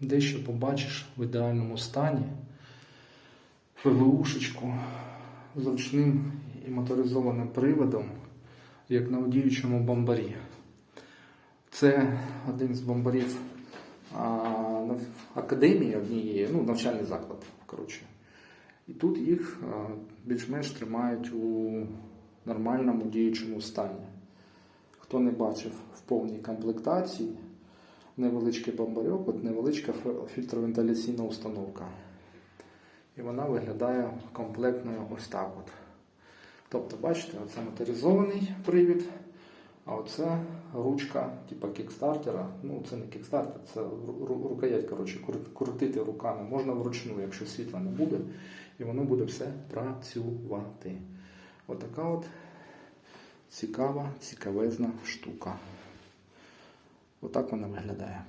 дещо побачиш в ідеальному стані. ФВУшечку з ручним і моторизованим приводом, як на одіючому бомбарі. Це один з бомбарів академії однієї, ну, навчальний заклад, коротше. І тут їх більш-менш тримають у нормальному діючому стані. Хто не бачив в повній комплектації, невеличкий бомбарьок, от невеличка фільтровентиляційна установка. І вона виглядає комплектною ось так. От. Тобто, бачите, це моторизований привід, а оце ручка, типа кікстартера. Ну, це не кікстартер, це ру- ру- рукоять, коротше, крутити руками. Можна вручну, якщо світла не буде, і воно буде все працювати. Отака от цікава, цікавезна штука. Отак вона виглядає.